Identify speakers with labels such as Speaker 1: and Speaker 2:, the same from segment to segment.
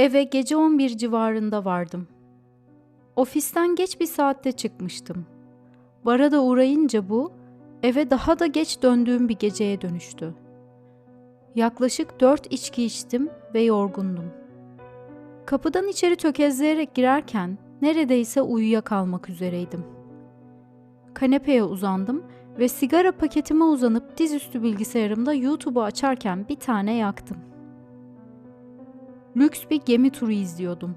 Speaker 1: Eve gece 11 civarında vardım. Ofisten geç bir saatte çıkmıştım. Bara da uğrayınca bu, eve daha da geç döndüğüm bir geceye dönüştü. Yaklaşık dört içki içtim ve yorgundum. Kapıdan içeri tökezleyerek girerken neredeyse uyuyakalmak üzereydim. Kanepeye uzandım ve sigara paketime uzanıp dizüstü bilgisayarımda YouTube'u açarken bir tane yaktım. Lüks bir gemi turu izliyordum.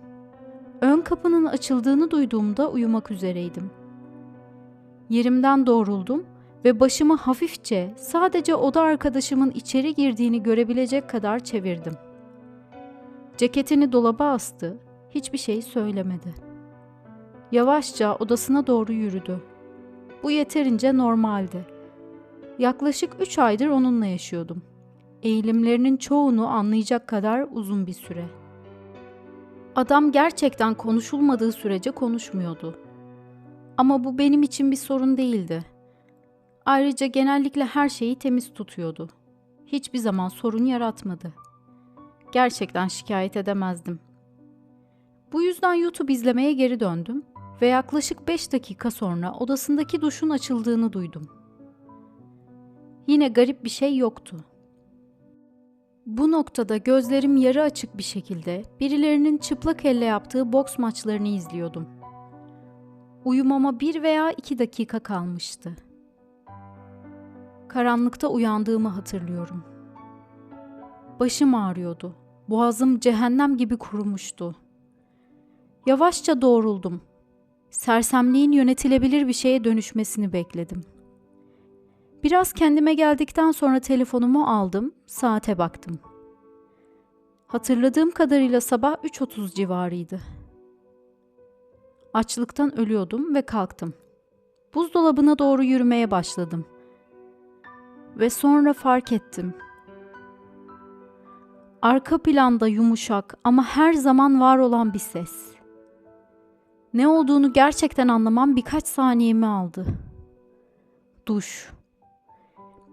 Speaker 1: Ön kapının açıldığını duyduğumda uyumak üzereydim. Yerimden doğruldum ve başımı hafifçe sadece oda arkadaşımın içeri girdiğini görebilecek kadar çevirdim. Ceketini dolaba astı, hiçbir şey söylemedi. Yavaşça odasına doğru yürüdü. Bu yeterince normaldi. Yaklaşık üç aydır onunla yaşıyordum. Eğilimlerinin çoğunu anlayacak kadar uzun bir süre. Adam gerçekten konuşulmadığı sürece konuşmuyordu. Ama bu benim için bir sorun değildi. Ayrıca genellikle her şeyi temiz tutuyordu. Hiçbir zaman sorun yaratmadı. Gerçekten şikayet edemezdim. Bu yüzden YouTube izlemeye geri döndüm ve yaklaşık 5 dakika sonra odasındaki duşun açıldığını duydum. Yine garip bir şey yoktu. Bu noktada gözlerim yarı açık bir şekilde birilerinin çıplak elle yaptığı boks maçlarını izliyordum. Uyumama bir veya iki dakika kalmıştı. Karanlıkta uyandığımı hatırlıyorum. Başım ağrıyordu. Boğazım cehennem gibi kurumuştu. Yavaşça doğruldum. Sersemliğin yönetilebilir bir şeye dönüşmesini bekledim. Biraz kendime geldikten sonra telefonumu aldım, saate baktım. Hatırladığım kadarıyla sabah 3.30 civarıydı. Açlıktan ölüyordum ve kalktım. Buzdolabına doğru yürümeye başladım. Ve sonra fark ettim. Arka planda yumuşak ama her zaman var olan bir ses. Ne olduğunu gerçekten anlamam birkaç saniyemi aldı. Duş.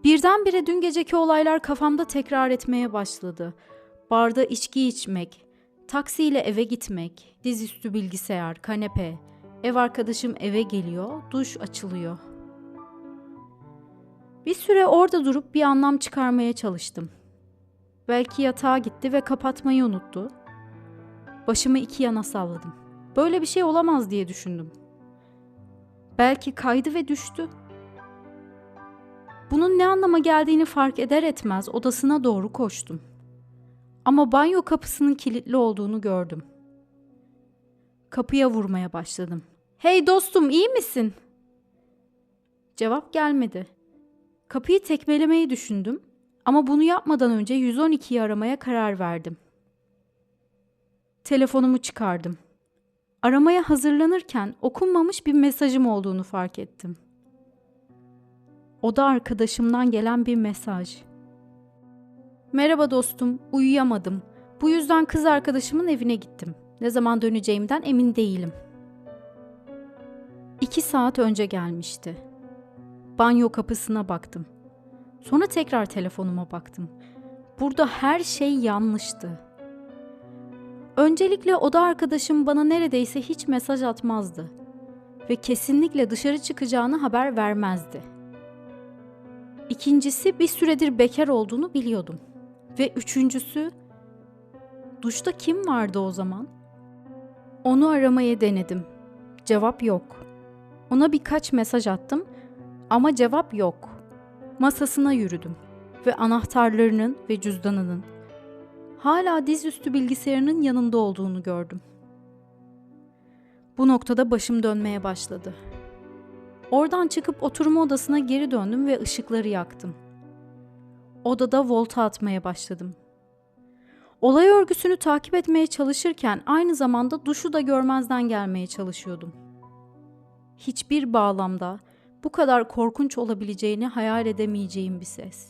Speaker 1: Birdenbire dün geceki olaylar kafamda tekrar etmeye başladı. Barda içki içmek, taksiyle eve gitmek, dizüstü bilgisayar, kanepe, ev arkadaşım eve geliyor, duş açılıyor. Bir süre orada durup bir anlam çıkarmaya çalıştım. Belki yatağa gitti ve kapatmayı unuttu. Başımı iki yana salladım. Böyle bir şey olamaz diye düşündüm. Belki kaydı ve düştü. Bunun ne anlama geldiğini fark eder etmez odasına doğru koştum. Ama banyo kapısının kilitli olduğunu gördüm. Kapıya vurmaya başladım. "Hey dostum, iyi misin?" Cevap gelmedi. Kapıyı tekmelemeyi düşündüm ama bunu yapmadan önce 112'yi aramaya karar verdim. Telefonumu çıkardım. Aramaya hazırlanırken okunmamış bir mesajım olduğunu fark ettim. Oda arkadaşımdan gelen bir mesaj. Merhaba dostum, uyuyamadım. Bu yüzden kız arkadaşımın evine gittim. Ne zaman döneceğimden emin değilim. İki saat önce gelmişti. Banyo kapısına baktım. Sonra tekrar telefonuma baktım. Burada her şey yanlıştı. Öncelikle oda arkadaşım bana neredeyse hiç mesaj atmazdı ve kesinlikle dışarı çıkacağını haber vermezdi. İkincisi bir süredir bekar olduğunu biliyordum. Ve üçüncüsü duşta kim vardı o zaman? Onu aramaya denedim. Cevap yok. Ona birkaç mesaj attım ama cevap yok. Masasına yürüdüm ve anahtarlarının ve cüzdanının hala dizüstü bilgisayarının yanında olduğunu gördüm. Bu noktada başım dönmeye başladı. Oradan çıkıp oturma odasına geri döndüm ve ışıkları yaktım. Odada volta atmaya başladım. Olay örgüsünü takip etmeye çalışırken aynı zamanda duşu da görmezden gelmeye çalışıyordum. Hiçbir bağlamda bu kadar korkunç olabileceğini hayal edemeyeceğim bir ses.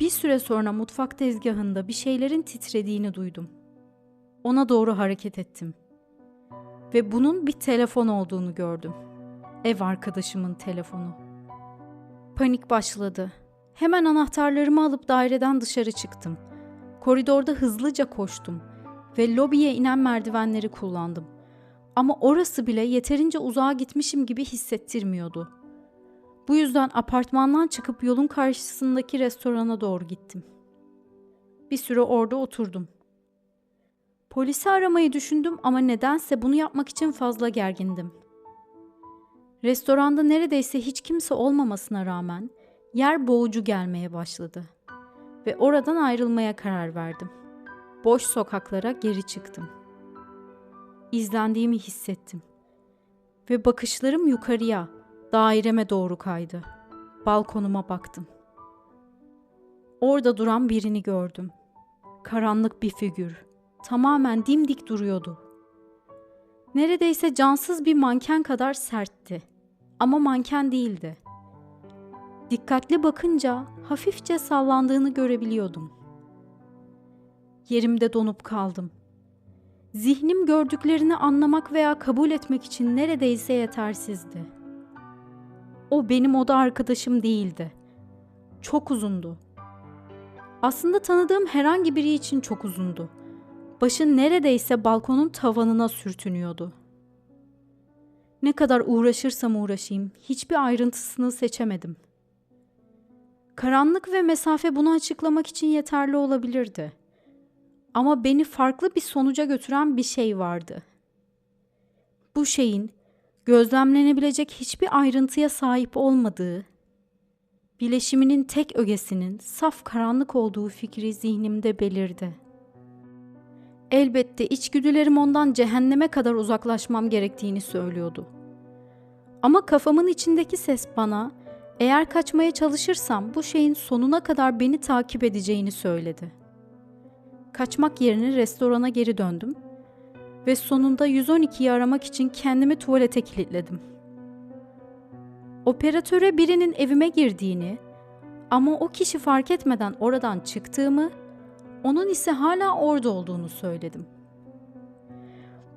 Speaker 1: Bir süre sonra mutfak tezgahında bir şeylerin titrediğini duydum. Ona doğru hareket ettim. Ve bunun bir telefon olduğunu gördüm. Ev arkadaşımın telefonu. Panik başladı. Hemen anahtarlarımı alıp daireden dışarı çıktım. Koridorda hızlıca koştum ve lobiye inen merdivenleri kullandım. Ama orası bile yeterince uzağa gitmişim gibi hissettirmiyordu. Bu yüzden apartmandan çıkıp yolun karşısındaki restorana doğru gittim. Bir süre orada oturdum. Polisi aramayı düşündüm ama nedense bunu yapmak için fazla gergindim. Restoranda neredeyse hiç kimse olmamasına rağmen yer boğucu gelmeye başladı ve oradan ayrılmaya karar verdim. Boş sokaklara geri çıktım. İzlendiğimi hissettim ve bakışlarım yukarıya, daireme doğru kaydı. Balkonuma baktım. Orada duran birini gördüm. Karanlık bir figür. Tamamen dimdik duruyordu. Neredeyse cansız bir manken kadar sertti. Ama manken değildi. Dikkatli bakınca hafifçe sallandığını görebiliyordum. Yerimde donup kaldım. Zihnim gördüklerini anlamak veya kabul etmek için neredeyse yetersizdi. O benim oda arkadaşım değildi. Çok uzundu. Aslında tanıdığım herhangi biri için çok uzundu. Başı neredeyse balkonun tavanına sürtünüyordu. Ne kadar uğraşırsam uğraşayım hiçbir ayrıntısını seçemedim. Karanlık ve mesafe bunu açıklamak için yeterli olabilirdi. Ama beni farklı bir sonuca götüren bir şey vardı. Bu şeyin gözlemlenebilecek hiçbir ayrıntıya sahip olmadığı, bileşiminin tek ögesinin saf karanlık olduğu fikri zihnimde belirdi. Elbette içgüdülerim ondan cehenneme kadar uzaklaşmam gerektiğini söylüyordu. Ama kafamın içindeki ses bana eğer kaçmaya çalışırsam bu şeyin sonuna kadar beni takip edeceğini söyledi. Kaçmak yerine restorana geri döndüm ve sonunda 112'yi aramak için kendimi tuvalete kilitledim. Operatöre birinin evime girdiğini ama o kişi fark etmeden oradan çıktığımı, onun ise hala orada olduğunu söyledim.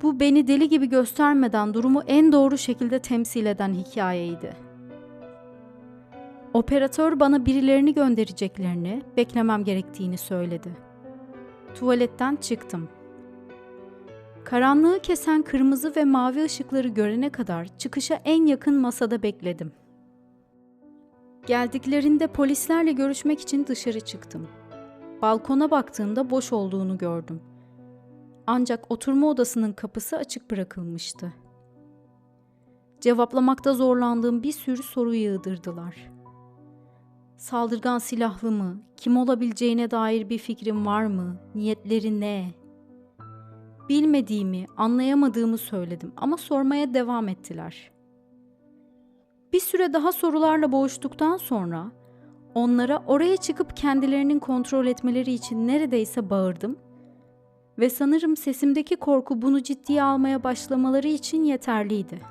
Speaker 1: Bu beni deli gibi göstermeden durumu en doğru şekilde temsil eden hikayeydi. Operatör bana birilerini göndereceklerini, beklemem gerektiğini söyledi. Tuvaletten çıktım. Karanlığı kesen kırmızı ve mavi ışıkları görene kadar çıkışa en yakın masada bekledim. Geldiklerinde polislerle görüşmek için dışarı çıktım. Balkona baktığımda boş olduğunu gördüm. Ancak oturma odasının kapısı açık bırakılmıştı. Cevaplamakta zorlandığım bir sürü soru yığdırdılar. Saldırgan silahlı mı? Kim olabileceğine dair bir fikrim var mı? Niyetleri ne? Bilmediğimi, anlayamadığımı söyledim ama sormaya devam ettiler. Bir süre daha sorularla boğuştuktan sonra onlara oraya çıkıp kendilerinin kontrol etmeleri için neredeyse bağırdım ve sanırım sesimdeki korku bunu ciddiye almaya başlamaları için yeterliydi.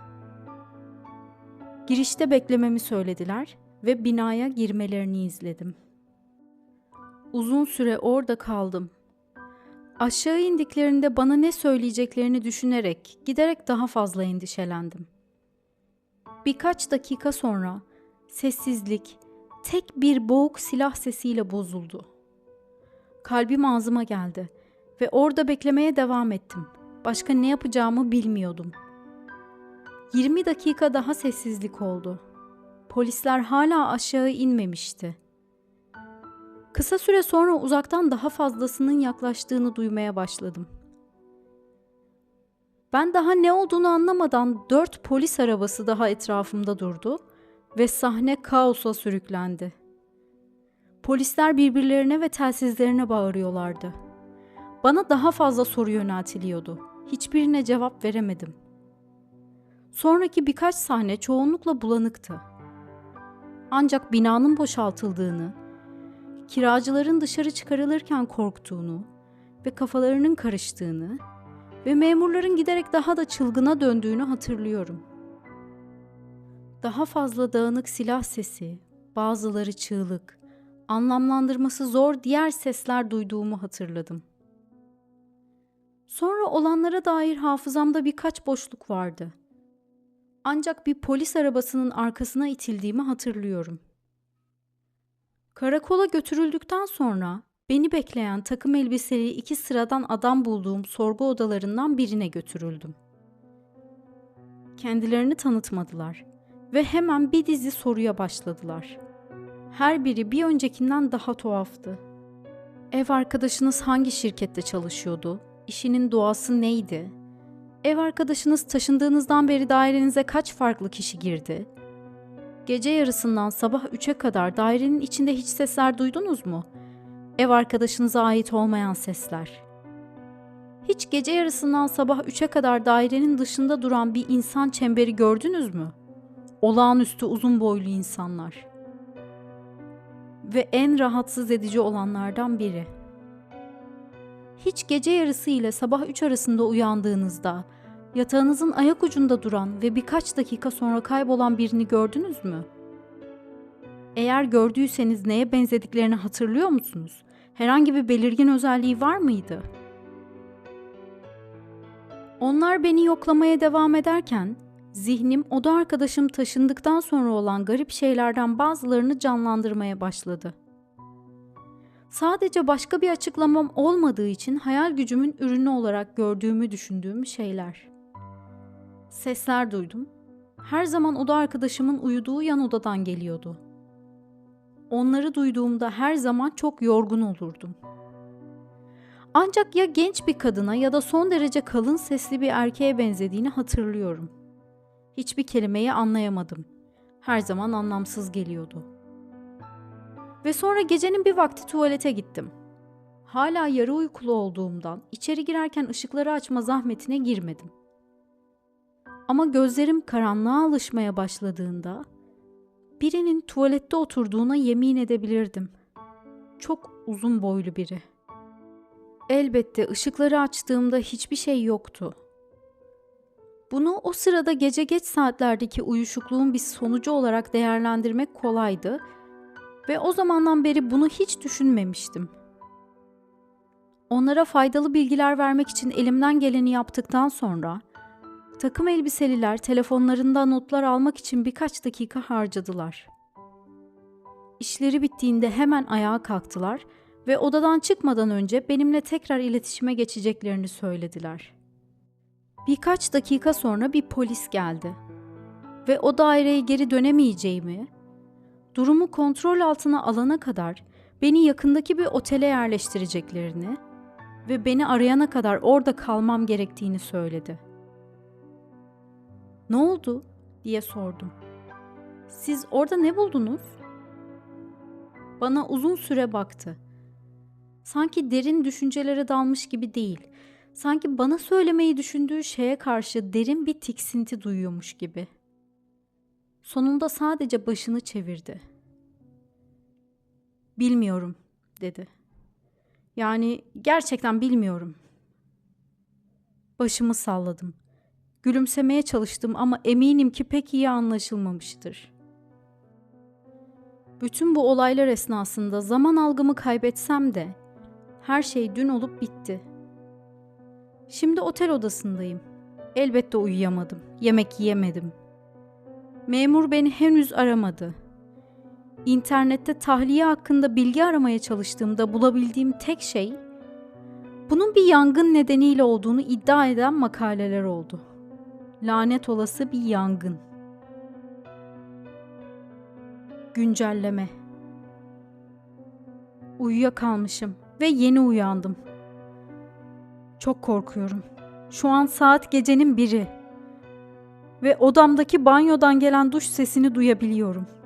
Speaker 1: Girişte beklememi söylediler ve binaya girmelerini izledim. Uzun süre orada kaldım. Aşağı indiklerinde bana ne söyleyeceklerini düşünerek giderek daha fazla endişelendim. Birkaç dakika sonra sessizlik tek bir boğuk silah sesiyle bozuldu. Kalbim ağzıma geldi ve orada beklemeye devam ettim. Başka ne yapacağımı bilmiyordum. 20 dakika daha sessizlik oldu. Polisler hala aşağı inmemişti. Kısa süre sonra uzaktan daha fazlasının yaklaştığını duymaya başladım. Ben daha ne olduğunu anlamadan dört polis arabası daha etrafımda durdu ve sahne kaosa sürüklendi. Polisler birbirlerine ve telsizlerine bağırıyorlardı. Bana daha fazla soru yöneltiliyordu. Hiçbirine cevap veremedim. Sonraki birkaç sahne çoğunlukla bulanıktı. Ancak binanın boşaltıldığını, kiracıların dışarı çıkarılırken korktuğunu ve kafalarının karıştığını ve memurların giderek daha da çılgına döndüğünü hatırlıyorum. Daha fazla dağınık silah sesi, bazıları çığlık, anlamlandırması zor diğer sesler duyduğumu hatırladım. Sonra olanlara dair hafızamda birkaç boşluk vardı. Ancak bir polis arabasının arkasına itildiğimi hatırlıyorum. Karakola götürüldükten sonra Beni bekleyen takım elbiseli iki sıradan adam bulduğum sorgu odalarından birine götürüldüm. Kendilerini tanıtmadılar ve hemen bir dizi soruya başladılar. Her biri bir öncekinden daha tuhaftı. Ev arkadaşınız hangi şirkette çalışıyordu? İşinin doğası neydi? Ev arkadaşınız taşındığınızdan beri dairenize kaç farklı kişi girdi? Gece yarısından sabah 3'e kadar dairenin içinde hiç sesler duydunuz mu? Ev arkadaşınıza ait olmayan sesler. Hiç gece yarısından sabah 3'e kadar dairenin dışında duran bir insan çemberi gördünüz mü? Olağanüstü uzun boylu insanlar. Ve en rahatsız edici olanlardan biri. Hiç gece yarısı ile sabah 3 arasında uyandığınızda yatağınızın ayak ucunda duran ve birkaç dakika sonra kaybolan birini gördünüz mü? Eğer gördüyseniz neye benzediklerini hatırlıyor musunuz? Herhangi bir belirgin özelliği var mıydı? Onlar beni yoklamaya devam ederken zihnim oda arkadaşım taşındıktan sonra olan garip şeylerden bazılarını canlandırmaya başladı. Sadece başka bir açıklamam olmadığı için hayal gücümün ürünü olarak gördüğümü düşündüğüm şeyler. Sesler duydum. Her zaman oda arkadaşımın uyuduğu yan odadan geliyordu. Onları duyduğumda her zaman çok yorgun olurdum. Ancak ya genç bir kadına ya da son derece kalın sesli bir erkeğe benzediğini hatırlıyorum. Hiçbir kelimeyi anlayamadım. Her zaman anlamsız geliyordu. Ve sonra gecenin bir vakti tuvalete gittim. Hala yarı uykulu olduğumdan içeri girerken ışıkları açma zahmetine girmedim. Ama gözlerim karanlığa alışmaya başladığında birinin tuvalette oturduğuna yemin edebilirdim. Çok uzun boylu biri. Elbette ışıkları açtığımda hiçbir şey yoktu. Bunu o sırada gece geç saatlerdeki uyuşukluğun bir sonucu olarak değerlendirmek kolaydı ve o zamandan beri bunu hiç düşünmemiştim. Onlara faydalı bilgiler vermek için elimden geleni yaptıktan sonra takım elbiseliler telefonlarında notlar almak için birkaç dakika harcadılar. İşleri bittiğinde hemen ayağa kalktılar ve odadan çıkmadan önce benimle tekrar iletişime geçeceklerini söylediler. Birkaç dakika sonra bir polis geldi ve o daireye geri dönemeyeceğimi, durumu kontrol altına alana kadar beni yakındaki bir otele yerleştireceklerini ve beni arayana kadar orada kalmam gerektiğini söyledi. Ne oldu diye sordum. Siz orada ne buldunuz? Bana uzun süre baktı. Sanki derin düşüncelere dalmış gibi değil. Sanki bana söylemeyi düşündüğü şeye karşı derin bir tiksinti duyuyormuş gibi. Sonunda sadece başını çevirdi. Bilmiyorum, dedi. Yani gerçekten bilmiyorum. Başımı salladım. Gülümsemeye çalıştım ama eminim ki pek iyi anlaşılmamıştır. Bütün bu olaylar esnasında zaman algımı kaybetsem de her şey dün olup bitti. Şimdi otel odasındayım. Elbette uyuyamadım. Yemek yiyemedim. Memur beni henüz aramadı. İnternette tahliye hakkında bilgi aramaya çalıştığımda bulabildiğim tek şey bunun bir yangın nedeniyle olduğunu iddia eden makaleler oldu. Lanet olası bir yangın. Güncelleme. Uyuyakalmışım ve yeni uyandım. Çok korkuyorum. Şu an saat gecenin biri ve odamdaki banyodan gelen duş sesini duyabiliyorum.''